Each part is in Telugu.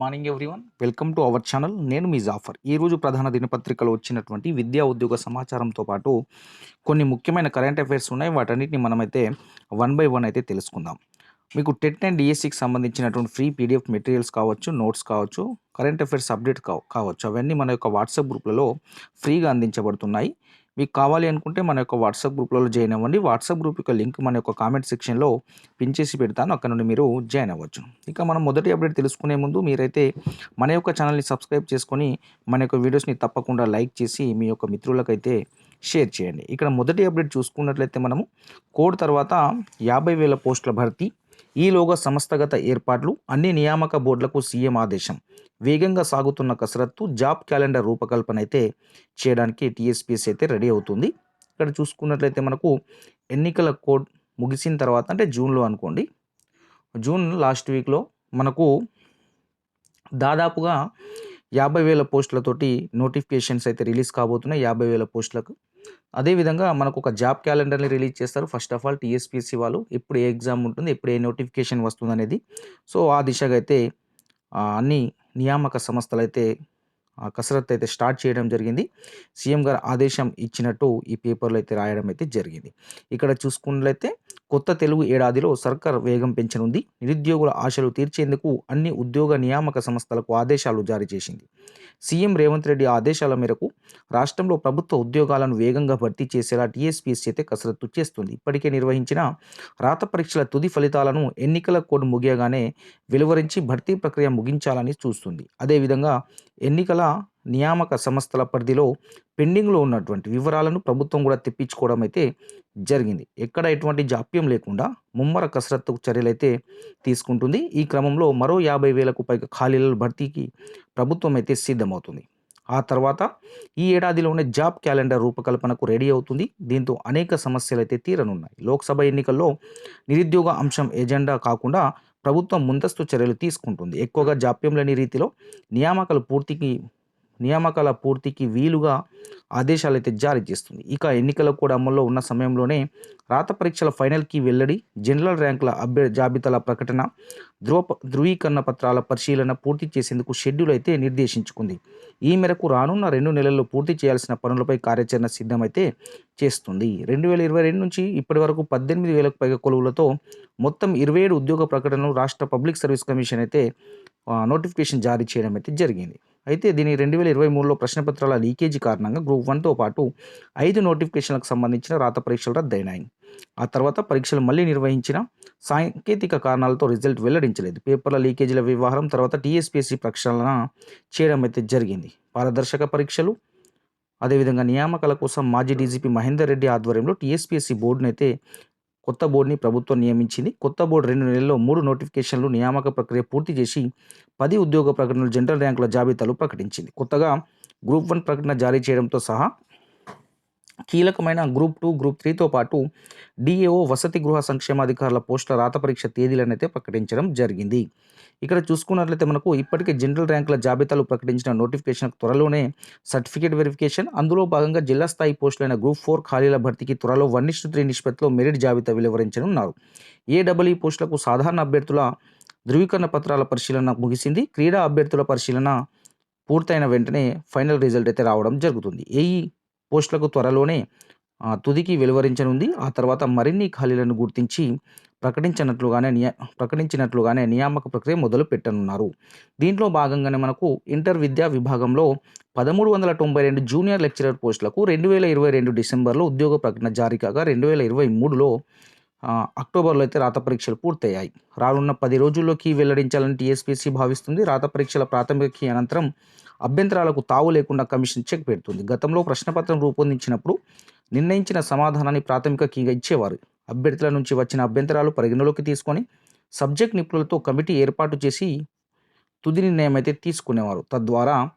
Morning everyone. Welcome to our channel. నేను మీ జాఫర్. ఈరోజు ప్రధాన దినపత్రికలో వచ్చినటువంటి విద్యా ఉద్యోగ సమాచారంతో పాటు కొన్ని ముఖ్యమైన కరెంట్ అఫైర్స్ ఉన్నాయి. వాటన్నిటిని మనమైతే వన్ బై వన్ అయితే తెలుసుకుందాం. మీకు టెట్ అండ్ డిఎస్సికి సంబంధించినటువంటి ఫ్రీ పీడిఎఫ్ మెటీరియల్స్ కావచ్చు నోట్స్ కావచ్చు కరెంట్ అఫైర్స్ అప్డేట్ కావచ్చు. అవన్నీ మన యొక్క వాట్సాప్ గ్రూప్లలో ఫ్రీగా అందించబడుతున్నాయి. మీకు కావాలి అనుకుంటే మన యొక్క వాట్సాప్ గ్రూప్లలో జాయిన్ అవ్వండి. వాట్సాప్ గ్రూప్ యొక్క లింక్ మన యొక్క కామెంట్ సెక్షన్లో పిన్ చేసి పెడతాను. అక్కడ నుండి మీరు జాయిన్ అవ్వచ్చు. ఇక మనం మొదటి అప్డేట్ తెలుసుకునే ముందు మీరైతే మన యొక్క ఛానల్ని సబ్స్క్రైబ్ చేసుకొని మన యొక్క వీడియోస్ని తప్పకుండా లైక్ చేసి మీ యొక్క మిత్రులకైతే షేర్ చేయండి. ఇక్కడ మొదటి అప్డేట్ చూసుకున్నట్లయితే మనము కోడ్ తర్వాత యాభై వేల పోస్టుల భర్తీ ఈలోగా సంస్థగత ఏర్పాట్లు అన్ని నియామక బోర్డులకు సీఎం ఆదేశం. వేగంగా సాగుతున్న కసరత్తు జాబ్ క్యాలెండర్ రూపకల్పన అయితే చేయడానికి టీఎస్పీఎస్ అయితే రెడీ అవుతుంది. ఇక్కడ చూసుకున్నట్లయితే మనకు ఎన్నికల కోడ్ ముగిసిన తర్వాత అంటే జూన్లో అనుకోండి. జూన్ లాస్ట్ వీక్లో మనకు దాదాపుగా యాభై వేల పోస్టులతోటి నోటిఫికేషన్స్ అయితే రిలీజ్ కాబోతున్నాయి. యాభై వేల పోస్టులకు అదేవిధంగా మనకు ఒక జాబ్ క్యాలెండర్ని రిలీజ్ చేస్తారు. ఫస్ట్ ఆఫ్ ఆల్ టీఎస్పీసీ వాళ్ళు. ఎప్పుడు ఏ ఎగ్జామ్ ఉంటుంది ఎప్పుడు ఏ నోటిఫికేషన్ వస్తుంది అనేది సో ఆ దిశగా అయితే అన్ని నియామక సంస్థలు అయితే కసరత్తు అయితే స్టార్ట్ చేయడం జరిగింది. సీఎం గారు ఆదేశం ఇచ్చినట్టు ఈ పేపర్లో అయితే రాయడం అయితే జరిగింది. ఇక్కడ చూసుకున్నట్లయితే కొత్త తెలుగు ఏడాదిలో సర్కార్ వేగం పెంచనుంది. నిరుద్యోగుల ఆశలు తీర్చేందుకు అన్ని ఉద్యోగ నియామక సంస్థలకు ఆదేశాలు జారీ చేసింది. సీఎం రేవంత్ రెడ్డి ఆదేశాల మేరకు రాష్ట్రంలో ప్రభుత్వ ఉద్యోగాలను వేగంగా భర్తీ చేసేలా టీఎస్పీఎస్సీ అయితే కసరత్తు చేస్తుంది. ఇప్పటికే నిర్వహించిన రాత పరీక్షల తుది ఫలితాలను ఎన్నికల కోడ్ ముగియగానే వెలువరించి భర్తీ ప్రక్రియ ముగించాలని చూస్తుంది. అదేవిధంగా ఎన్నికల నియామక సంస్థల పరిధిలో పెండింగ్లో ఉన్నటువంటి వివరాలను ప్రభుత్వం కూడా తెప్పించుకోవడం అయితే జరిగింది. ఎక్కడ ఎటువంటి జాప్యం లేకుండా ముమ్మర కసరత్తు చర్యలైతే తీసుకుంటుంది. ఈ క్రమంలో మరో యాభై వేలకు పైగా ఖాళీల భర్తీకి ప్రభుత్వం అయితే సిద్ధమవుతుంది. ఆ తర్వాత ఈ ఏడాదిలోనే జాబ్ క్యాలెండర్ రూపకల్పనకు రెడీ అవుతుంది. దీంతో అనేక సమస్యలు అయితే తీరనున్నాయి. లోక్సభ ఎన్నికల్లో నిరుద్యోగ అంశం ఎజెండా కాకుండా ప్రభుత్వం ముందస్తు చర్యలు తీసుకుంటుంది. ఎక్కువగా జాప్యం లేని రీతిలో నియామకాలు పూర్తికి నియామకాల పూర్తికి వీలుగా ఆదేశాలు అయితే జారీ చేస్తుంది. ఇక ఎన్నికలకు కూడా అమల్లో ఉన్న సమయంలోనే రాత పరీక్షల ఫైనల్కి వెల్లడి జనరల్ ర్యాంకుల అభ్య జాబితాల ప్రకటన ధృవ ధృవీకరణ పత్రాల పరిశీలన పూర్తి చేసేందుకు షెడ్యూల్ అయితే నిర్దేశించుకుంది. ఈ మేరకు రానున్న రెండు నెలల్లో పూర్తి చేయాల్సిన పనులపై కార్యాచరణ సిద్ధమైతే చేస్తుంది. రెండు వేల ఇరవై రెండు నుంచి ఇప్పటి వరకు పద్దెనిమిది వేలకు పైగా కొలువులతో మొత్తం ఇరవై ఏడు ఉద్యోగ ప్రకటనలు రాష్ట్ర పబ్లిక్ సర్వీస్ కమిషన్ అయితే నోటిఫికేషన్ జారీ చేయడం అయితే జరిగింది. అయితే దీని రెండు వేల ఇరవై మూడులో ప్రశ్నపత్రాల లీకేజీ కారణంగా గ్రూప్ వన్తో పాటు ఐదు నోటిఫికేషన్లకు సంబంధించిన రాత పరీక్షలు రద్దయినాయి. ఆ తర్వాత పరీక్షలు మళ్ళీ నిర్వహించిన సాంకేతిక కారణాలతో రిజల్ట్ వెల్లడించలేదు. పేపర్ల లీకేజీల వ్యవహారం తర్వాత టీఎస్పీఎస్సీ ప్రక్షాళన చేయడం అయితే జరిగింది. పారదర్శక పరీక్షలు అదేవిధంగా నియామకాల కోసం మాజీ డీజీపీ మహేందర్ రెడ్డి ఆధ్వర్యంలో టీఎస్పీఎస్సీ బోర్డునైతే అయితే కొత్త బోర్డుని ప్రభుత్వం నియమించింది. కొత్త బోర్డు రెండు నెలల్లో మూడు నోటిఫికేషన్లు నియామక ప్రక్రియ పూర్తి చేసి పది ఉద్యోగ ప్రకటనలు జనరల్ ర్యాంకుల జాబితాలు ప్రకటించింది. కొత్తగా గ్రూప్ వన్ ప్రకటన జారీ చేయడంతో సహా కీలకమైన గ్రూప్ టూ గ్రూప్ త్రీతో పాటు డిఏఓ వసతి గృహ సంక్షేమాధికారుల పోస్టుల రాత పరీక్ష తేదీలను అయితే ప్రకటించడం జరిగింది. ఇక్కడ చూసుకున్నట్లయితే మనకు ఇప్పటికే జనరల్ ర్యాంకుల జాబితాలు ప్రకటించిన నోటిఫికేషన్ త్వరలోనే సర్టిఫికేట్ వెరిఫికేషన్. అందులో భాగంగా జిల్లా స్థాయి పోస్టులైన గ్రూప్ ఫోర్ ఖాళీల భర్తీకి త్వరలో వన్ ఇష్టు త్రీ నిష్పత్తిలో మెరిట్ జాబితా వెలువరించనున్నారు. ఏడబ్ల్యూ పోస్టులకు సాధారణ అభ్యర్థుల ధృవీకరణ పత్రాల పరిశీలన ముగిసింది. క్రీడా అభ్యర్థుల పరిశీలన పూర్తయిన వెంటనే ఫైనల్ రిజల్ట్ అయితే రావడం జరుగుతుంది. ఏఈ పోస్టులకు త్వరలోనే తుదికి వెలువరించనుంది. ఆ తర్వాత మరిన్ని ఖాళీలను గుర్తించి ప్రకటించినట్లుగానే నియా ప్రకటించినట్లుగానే నియామక ప్రక్రియ మొదలు పెట్టనున్నారు. దీంట్లో భాగంగానే మనకు ఇంటర్ విద్యా విభాగంలో పదమూడు వందల తొంభై రెండు జూనియర్ లెక్చరర్ పోస్టులకు రెండు వేల ఇరవై రెండు డిసెంబర్లో ఉద్యోగ ప్రకటన జారీ కాగా రెండు వేల ఇరవై మూడులో అక్టోబర్లో అయితే రాత పరీక్షలు పూర్తయ్యాయి. రానున్న పది రోజుల్లోకి వెల్లడించాలని టీఎస్పీసీ భావిస్తుంది. రాత పరీక్షల ప్రాథమిక కీ అనంతరం అభ్యంతరాలకు తావు లేకుండా కమిషన్ చెక్ పెడుతుంది. గతంలో ప్రశ్నపత్రం రూపొందించినప్పుడు నిర్ణయించిన సమాధానాన్ని ప్రాథమిక కీగా ఇచ్చేవారు. అభ్యర్థుల నుంచి వచ్చిన అభ్యంతరాలు పరిగణలోకి తీసుకొని సబ్జెక్ట్ నిపుణులతో కమిటీ ఏర్పాటు చేసి తుది నిర్ణయం అయితే తీసుకునేవారు. తద్వారా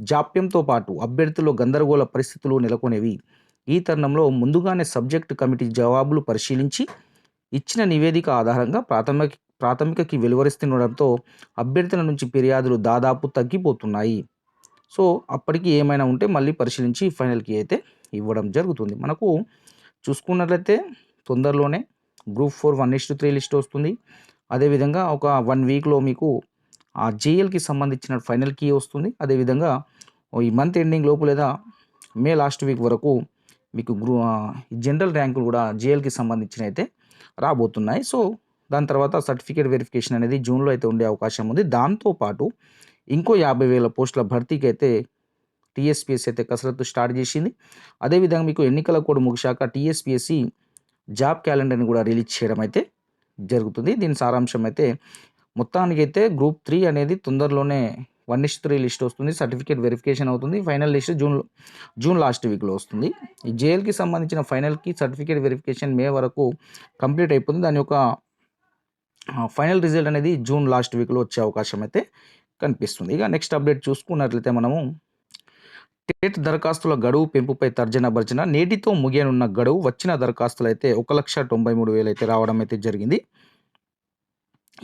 జాప్యంతో పాటు అభ్యర్థుల్లో గందరగోళ పరిస్థితులు నెలకొనేవి. ఈ తరుణంలో ముందుగానే సబ్జెక్టు కమిటీ జవాబులు పరిశీలించి ఇచ్చిన నివేదిక ఆధారంగా ప్రాథమిక ప్రాథమికకి వెలువరిస్తుండడంతో అభ్యర్థుల నుంచి ఫిర్యాదులు దాదాపు తగ్గిపోతున్నాయి. సో అప్పటికి ఏమైనా ఉంటే మళ్ళీ పరిశీలించి ఫైనల్కి అయితే ఇవ్వడం జరుగుతుంది. మనకు చూసుకున్నట్లయితే తొందరలోనే group four one is to three list వస్తుంది. అదేవిధంగా ఒక వన్ వీక్లో మీకు ఆ జేఎల్కి సంబంధించిన ఫైనల్ కీ వస్తుంది. అదేవిధంగా ఈ మంత్ ఎండింగ్ లోపు లేదా మే లాస్ట్ వీక్ వరకు మీకు గ్రూ జనరల్ ర్యాంకులు కూడా జేఎల్కి సంబంధించిన అయితే రాబోతున్నాయి. సో దాని తర్వాత సర్టిఫికేట్ వెరిఫికేషన్ అనేది జూన్లో అయితే ఉండే అవకాశం ఉంది. దాంతోపాటు ఇంకో యాభై వేల పోస్టుల భర్తీకి అయితే టీఎస్పీఎస్సీ అయితే కసరత్తు స్టార్ట్ చేసింది. అదేవిధంగా మీకు ఎన్నికల కోడ్ ముగిశాక టీఎస్పీఎస్సీ జాబ్ క్యాలెండర్ని కూడా రిలీజ్ చేయడం అయితే జరుగుతుంది. దీని సారాంశం అయితే మొత్తానికైతే గ్రూప్ త్రీ అనేది తొందరలోనే వన్ ఇస్ త్రీ లిస్ట్ వస్తుంది. సర్టిఫికేట్ వెరిఫికేషన్ అవుతుంది. Final list June June last వీక్లో వస్తుంది. ఈ జేఎల్కి సంబంధించిన ఫైనల్కి సర్టిఫికేట్ వెరిఫికేషన్ మే వరకు కంప్లీట్ అయిపోతుంది. దాని యొక్క ఫైనల్ రిజల్ట్ అనేది జూన్ లాస్ట్ వీక్లో వచ్చే అవకాశం అయితే కనిపిస్తుంది. ఇక నెక్స్ట్ అప్డేట్ చూసుకున్నట్లయితే మనము టెట్ దరఖాస్తుల గడువు పెంపుపై తర్జన భర్జన నేటితో ముగియనున్న గడువు వచ్చిన దరఖాస్తులు అయితే ఒక లక్ష తొంభై మూడు వేలు అయితే రావడం అయితే జరిగింది.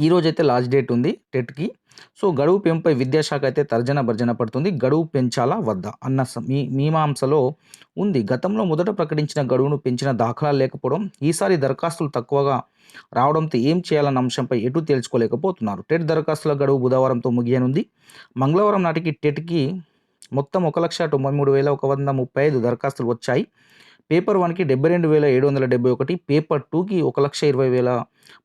ఈరోజు అయితే లాస్ట్ డేట్ ఉంది టెట్కి సో గడువు పెంపై విద్యాశాఖ అయితే తర్జన భర్జన పడుతుంది. గడువు పెంచాలా వద్దా అన్న స- మీ మీమాంసలో ఉంది. గతంలో మొదట ప్రకటించిన గడువును పెంచిన దాఖలాలు లేకపోవడం ఈసారి దరఖాస్తులు తక్కువగా రావడంతో ఏం చేయాలన్న అంశంపై ఎటు తేల్చుకోలేకపోతున్నారు. టెట్ దరఖాస్తుల గడువు బుధవారంతో ముగియనుంది. మంగళవారం నాటికి టెట్కి మొత్తం ఒక లక్ష తొంభై మూడు వేల ఒక వంద ముప్పై ఐదు దరఖాస్తులు వచ్చాయి. పేపర్ వన్కి డెబ్బై రెండు వేల ఏడు వందల డెబ్బై ఒకటి పేపర్ టూకి ఒక లక్ష ఇరవై వేల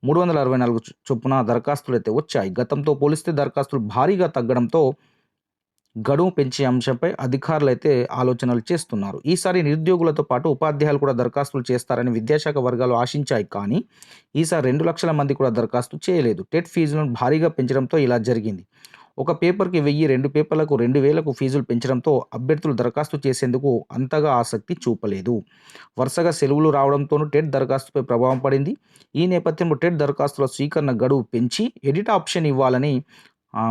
మూడు వందల అరవై నాలుగు చొప్పున దరఖాస్తులు అయితే వచ్చాయి. గతంతో పోలిస్తే దరఖాస్తులు భారీగా తగ్గడంతో గడువు పెంచే అంశంపై అధికారులు అయితే ఆలోచనలు చేస్తున్నారు. ఈసారి నిరుద్యోగులతో పాటు ఉపాధ్యాయులు కూడా దరఖాస్తులు చేస్తారని విద్యాశాఖ వర్గాలు ఆశించాయి. కానీ ఈసారి రెండు లక్షల మంది కూడా దరఖాస్తు చేయలేదు. టెట్ ఫీజులను భారీగా పెంచడంతో ఇలా జరిగింది. ఒక పేపర్కి వెయ్యి రెండు పేపర్లకు రెండు వేలకు ఫీజులు పెంచడంతో అభ్యర్థులు దరఖాస్తు చేసేందుకు అంతగా ఆసక్తి చూపలేదు. వరుసగా సెలవులు రావడంతోనూ టెట్ దరఖాస్తుపై ప్రభావం పడింది. ఈ నేపథ్యంలో టెట్ దరఖాస్తుల స్వీకరణ గడువు పెంచి ఎడిట్ ఆప్షన్ ఇవ్వాలని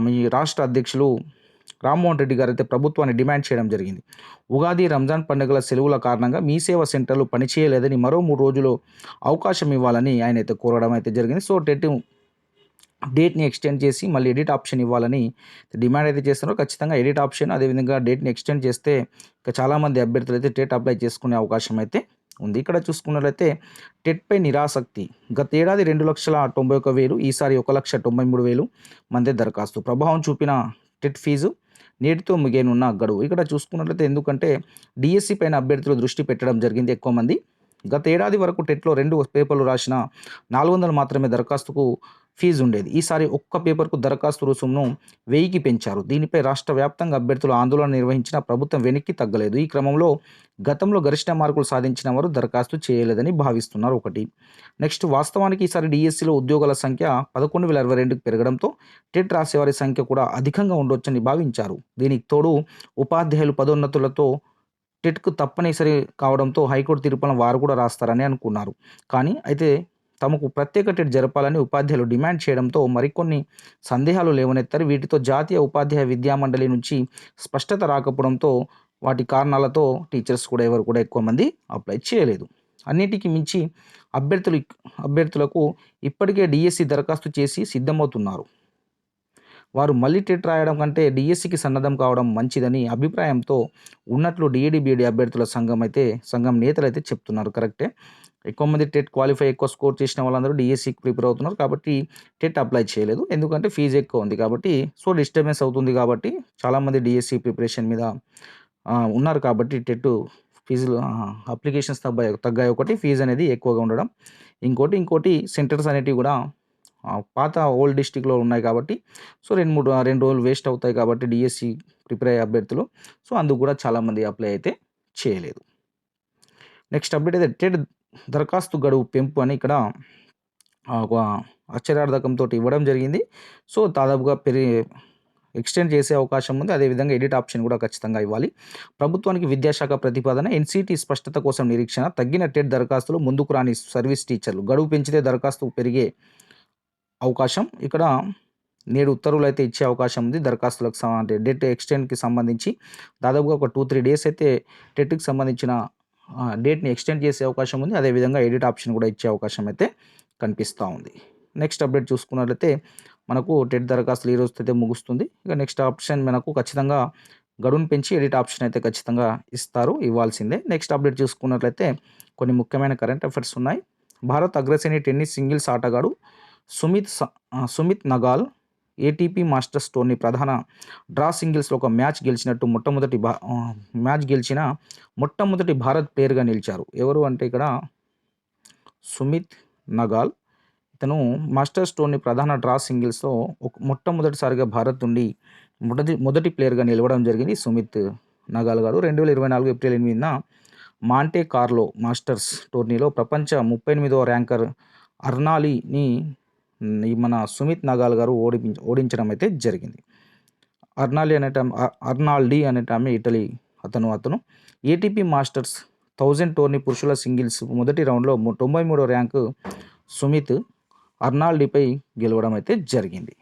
మీ రాష్ట్ర అధ్యక్షులు రామ్మోహన్ రెడ్డి గారు అయితే ప్రభుత్వాన్ని డిమాండ్ చేయడం జరిగింది. ఉగాది రంజాన్ పండుగల సెలవుల కారణంగా మీ సేవ సెంటర్లు పనిచేయలేదని మరో మూడు రోజులు అవకాశం ఇవ్వాలని ఆయన అయితే కోరడం అయితే జరిగింది. సో టెట్ డేట్ని ఎక్స్టెండ్ చేసి మళ్ళీ ఎడిట్ ఆప్షన్ ఇవ్వాలని డిమాండ్ అయితే చేస్తున్నారో. ఖచ్చితంగా ఎడిట్ ఆప్షన్ అదేవిధంగా డేట్ని ఎక్స్టెండ్ చేస్తే ఇంకా చాలామంది అభ్యర్థులు అయితే టెట్ అప్లై చేసుకునే అవకాశం అయితే ఉంది. ఇక్కడ చూసుకున్నట్లయితే టెట్పై నిరాసక్తి. గత ఏడాది రెండు లక్షల తొంభై ఒక వేలు ఈసారి ఒక లక్ష తొంభై మూడు వేలు మంది దరఖాస్తు. ప్రభావం చూపిన టెట్ ఫీజు నేటితో ముగియనున్న గడువు. ఇక్కడ చూసుకున్నట్లయితే ఎందుకంటే డిఎస్సి పైన అభ్యర్థులు దృష్టి పెట్టడం జరిగింది ఎక్కువ మంది. గత ఏడాది వరకు టెట్లో రెండు పేపర్లు రాసిన నాలుగు వందలు మాత్రమే దరఖాస్తుకు ఫీజు ఉండేది. ఈసారి ఒక్క పేపర్కు దరఖాస్తు రుసుమును వెయ్యికి పెంచారు. దీనిపై రాష్ట్ర వ్యాప్తంగా అభ్యర్థులు ఆందోళన నిర్వహించిన ప్రభుత్వం వెనక్కి తగ్గలేదు. ఈ క్రమంలో గతంలో గరిష్ట మార్కులు సాధించిన వారు దరఖాస్తు చేయలేదని భావిస్తున్నారు ఒకటి. నెక్స్ట్ వాస్తవానికి ఈసారి డిఎస్సిలో ఉద్యోగాల సంఖ్య పదకొండు వేల అరవై రెండుకు పెరగడంతో టెట్ రాసేవారి సంఖ్య కూడా అధికంగా ఉండొచ్చని భావించారు. దీనికి తోడు ఉపాధ్యాయులు పదోన్నతులతో టెట్కు తప్పనిసరి కావడంతో హైకోర్టు తీర్పులను వారు కూడా రాస్తారని అనుకున్నారు. కానీ అయితే తమకు ప్రత్యేక టెట్ జరపాలని ఉపాధ్యాయులు డిమాండ్ చేయడంతో మరికొన్ని సందేహాలు లేవనెత్తారు. వీటితో జాతీయ ఉపాధ్యాయ విద్యా మండలి నుంచి స్పష్టత రాకపోవడంతో వాటి కారణాలతో టీచర్స్ కూడా ఎవరు కూడా ఎక్కువ మంది అప్లై చేయలేదు. అన్నిటికీ మించి అభ్యర్థులు అభ్యర్థులకు ఇప్పటికే డిఎస్సి దరఖాస్తు చేసి సిద్ధమవుతున్నారు. వారు మళ్ళీ టెట్ రాయడం కంటే డిఎస్సికి సన్నద్ధం కావడం మంచిదని అభిప్రాయంతో ఉన్నట్లు డిఏడి బీఈడి అభ్యర్థుల సంఘం అయితే సంఘం నేతలు అయితే చెప్తున్నారు. కరెక్టే? ఎక్కువ మంది టెట్ క్వాలిఫై ఎక్కువ స్కోర్ చేసిన వాళ్ళందరూ డిఎస్సికి ప్రిపేర్ అవుతున్నారు కాబట్టి టెట్ అప్లై చేయలేదు. ఎందుకంటే ఫీజు ఎక్కువ ఉంది కాబట్టి సో డిస్టర్బెన్స్ అవుతుంది కాబట్టి చాలామంది డిఎస్సి ప్రిపరేషన్ మీద ఉన్నారు కాబట్టి టెట్ ఫీజులు అప్లికేషన్స్ తగ్గాయి తగ్గాయి. ఒకటి ఫీజు అనేది ఎక్కువగా ఉండడం. ఇంకోటి ఇంకోటి సెంటర్స్ అనేటివి కూడా పాత ఓల్డ్ డిస్టిక్లో ఉన్నాయి కాబట్టి సో రెండు మూడు రెండు రోజులు వేస్ట్ అవుతాయి కాబట్టి డిఎస్సి ప్రిపేర్ అయ్యే అభ్యర్థులు. సో అందుకు కూడా చాలామంది అప్లై అయితే చేయలేదు. నెక్స్ట్ అప్డేట్ అయితే టెట్ దరఖాస్తు గడువు పెంపు అని ఇక్కడ ఒక అక్షరార్థకంతో ఇవ్వడం జరిగింది. సో దాదాపుగా పెరి ఎక్స్టెండ్ చేసే అవకాశం ఉంది. అదేవిధంగా ఎడిట్ ఆప్షన్ కూడా ఖచ్చితంగా ఇవ్వాలి. ప్రభుత్వానికి విద్యాశాఖ ప్రతిపాదన ఎన్సీటీ స్పష్టత కోసం నిరీక్షణ తగ్గిన టెట్ దరఖాస్తులు ముందుకు రాని సర్వీస్ టీచర్లు. గడువు పెంచితే దరఖాస్తు పెరిగే అవకాశం ఇక్కడ నేడు ఉత్తర్వులు అయితే ఇచ్చే అవకాశం ఉంది దరఖాస్తులకు అంటే డెట్ ఎక్స్టెండ్కి సంబంధించి దాదాపుగా ఒక టూ త్రీ డేస్ అయితే టెట్కి సంబంధించిన డేట్ని ఎక్స్టెండ్ చేసే అవకాశం ఉంది. అదేవిధంగా ఎడిట్ ఆప్షన్ కూడా ఇచ్చే అవకాశం అయితే కనిపిస్తూ ఉంది. నెక్స్ట్ అప్డేట్ చూసుకున్నట్లయితే మనకు టెట్ దరఖాస్తులు ఈ రోజుతో అయితే ముగుస్తుంది. ఇక నెక్స్ట్ ఆప్షన్ మనకు ఖచ్చితంగా గడువును పెంచి ఎడిట్ ఆప్షన్ అయితే ఖచ్చితంగా ఇస్తారు ఇవ్వాల్సిందే. నెక్స్ట్ అప్డేట్ చూసుకున్నట్లయితే కొన్ని ముఖ్యమైన కరెంట్ అఫైర్స్ ఉన్నాయి. భారత్ అగ్రశ్రేణి టెన్నిస్ సింగిల్స్ ఆటగాడు సుమిత్ స- Sumit Nagal ATP masters tourney ప్రధాన డ్రా సింగిల్స్లో ఒక మ్యాచ్ గెలిచినట్టు మొట్టమొదటి భా మ్యాచ్ గెలిచిన మొట్టమొదటి భారత్ ప్లేయర్గా నిలిచారు. ఎవరు అంటే ఇక్కడ సుమిత్ నగాల్. ఇతను మాస్టర్స్ టోర్నీ ప్రధాన డ్రా సింగిల్స్లో ఒక మొట్టమొదటిసారిగా భారత్ నుండి మొదటి మొదటి ప్లేయర్గా నిలవడం జరిగింది సుమిత్ నగాల్ గారు. రెండు వేల ఇరవై నాలుగు ఏప్రిల్ ఎనిమిదిన మాంటే కార్లో మాస్టర్స్ టోర్నీలో ప్రపంచ ముప్పై ఎనిమిదవ ర్యాంకర్ అర్నాలీని మన సుమిత్ నగాల్ గారు ఓడిపి ఓడించడం అయితే జరిగింది. అర్నాల్డీ అనే అర్నాల్డీ అనే ఆమె ఇటలీ అతను అతను ఏటీపీ మాస్టర్స్ థౌజండ్ టోర్నీ పురుషుల సింగిల్స్ మొదటి రౌండ్లో తొంభై మూడో ర్యాంకు సుమిత్ అర్నాల్డీపై గెలవడం అయితే జరిగింది.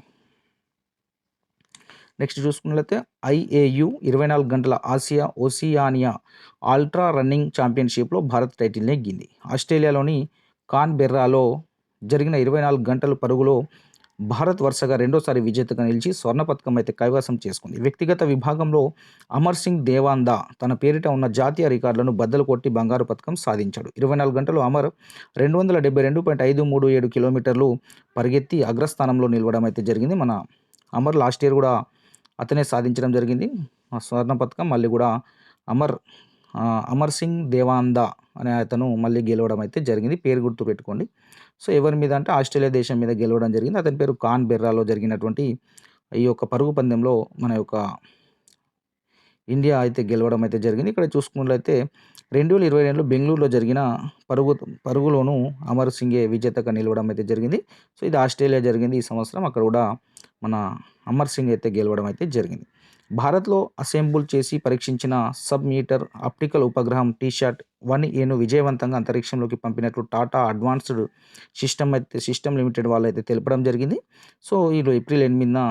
నెక్స్ట్ చూసుకున్నట్లయితే ఐఏయు ఇరవై నాలుగు గంటల ఆసియా ఓసియానియా అల్ట్రా రన్నింగ్ ఛాంపియన్షిప్లో భారత్ టైటిల్ నెగ్గింది ఆస్ట్రేలియాలోని కాన్ బెర్రాలో జరిగిన ఇరవై నాలుగు గంటల పరుగులో భారత్ వరుసగా రెండోసారి విజేతగా నిలిచి స్వర్ణ పథకం అయితే కైవసం చేసుకుంది. వ్యక్తిగత విభాగంలో అమర్ సింగ్ దేవాందా తన పేరిట ఉన్న జాతీయ రికార్డులను బద్దలు కొట్టి బంగారు పథకం సాధించాడు. ఇరవై నాలుగు గంటలు అమర్ రెండు వందల డెబ్బై రెండు పాయింట్ ఐదు మూడు ఏడు కిలోమీటర్లు పరిగెత్తి అగ్రస్థానంలో నిలవడం అయితే జరిగింది. మన అమర్ లాస్ట్ ఇయర్ కూడా అతనే సాధించడం జరిగింది. స్వర్ణ పథకం మళ్ళీ కూడా అమర్ అమర్ సింగ్ దేవాందా అనే అతను మళ్ళీ గెలవడం అయితే జరిగింది. పేరు గుర్తు పెట్టుకోండి. సో ఎవరి మీద అంటే ఆస్ట్రేలియా దేశం మీద గెలవడం జరిగింది. అతని పేరు కాన్ బెర్రాలో జరిగినటువంటి ఈ యొక్క పరుగు పందెంలో మన యొక్క ఇండియా అయితే గెలవడం అయితే జరిగింది. ఇక్కడ చూసుకున్నట్లయితే రెండు వేల ఇరవై రెండులో బెంగళూరులో జరిగిన పరుగు పరుగులోను అమర్ సింగే విజేతగా నిలవడం అయితే జరిగింది. సో ఇది ఆస్ట్రేలియా జరిగింది ఈ సంవత్సరం. అక్కడ కూడా మన అమర్ సింగ్ అయితే గెలవడం అయితే జరిగింది. భారత్లో అసెంబుల్ చేసి పరీక్షించిన సబ్ మీటర్ ఆప్టికల్ ఉపగ్రహం టీషర్ట్ వన్ ఏను విజయవంతంగా అంతరిక్షంలోకి పంపినట్లు టాటా అడ్వాన్స్డ్ సిస్టమ్ అయితే సిస్టమ్ లిమిటెడ్ వాళ్ళు అయితే తెలపడం జరిగింది. సో వీళ్ళు ఏప్రిల్ ఎనిమిదిన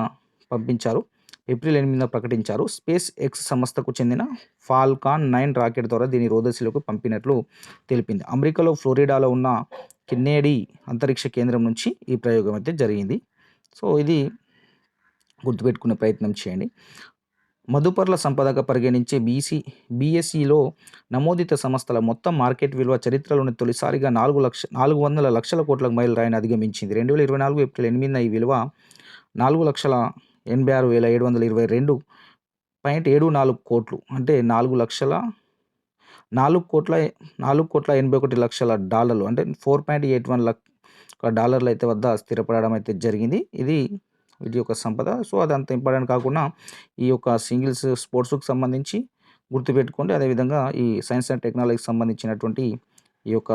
పంపించారు. ఏప్రిల్ ఎనిమిదిన ప్రకటించారు. స్పేస్ ఎక్స్ సంస్థకు చెందిన ఫాల్కాన్ నైన్ రాకెట్ ద్వారా దీని రోదశిలోకి పంపినట్లు తెలిపింది. అమెరికాలో ఫ్లోరిడాలో ఉన్న కిన్నేడి అంతరిక్ష కేంద్రం నుంచి ఈ ప్రయోగం అయితే జరిగింది. సో ఇది గుర్తుపెట్టుకునే ప్రయత్నం చేయండి. మదుపర్ల సంపదగా పరిగణించే బీసీ బీఎస్ఈలో నమోదిత సంస్థల మొత్తం మార్కెట్ విలువ చరిత్రలోని తొలిసారిగా నాలుగు లక్ష నాలుగు వందల లక్షల కోట్ల మైలురాయిని అధిగమించింది. రెండు వేల ఇరవై నాలుగు ఏప్రిల్ ఎనిమిదిన ఈ విలువ నాలుగు లక్షల ఎనభై ఆరు వేల ఏడు వందల ఇరవై రెండు పాయింట్ ఏడు నాలుగు కోట్లు. అంటే నాలుగు లక్షల నాలుగు కోట్ల నాలుగు కోట్ల ఎనభై ఒకటి లక్షల డాలర్లు. అంటే four point eight one lakh డాలర్లు అయితే వద్ద స్థిరపడడం అయితే జరిగింది. ఇది ఇది ఒక సంపద. సో అది అంత ఇంపార్టెంట్ కాకుండా ఈ యొక్క సింగిల్స్ స్పోర్ట్స్కి సంబంధించి గుర్తుపెట్టుకోండి. అదేవిధంగా ఈ సైన్స్ అండ్ టెక్నాలజీకి సంబంధించినటువంటి ఈ యొక్క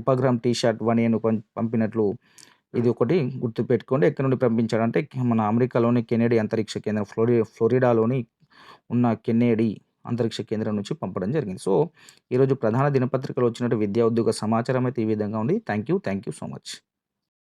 ఉపగ్రహం టీ షర్ట్ వన్ ఏను పం పంపినట్లు ఇది ఒకటి గుర్తుపెట్టుకోండి. ఎక్కడి నుండి పంపించాడంటే మన అమెరికాలోని కెనేడీ అంతరిక్ష కేంద్రం ఫ్లోరి ఫ్లోరిడాలోని ఉన్న కెనేడి అంతరిక్ష కేంద్రం నుంచి పంపడం జరిగింది. సో ఈరోజు ప్రధాన దినపత్రికలు వచ్చినట్టు విద్యా ఉద్యోగ సమాచారం అయితే ఈ విధంగా ఉంది. Thank you thank you so much.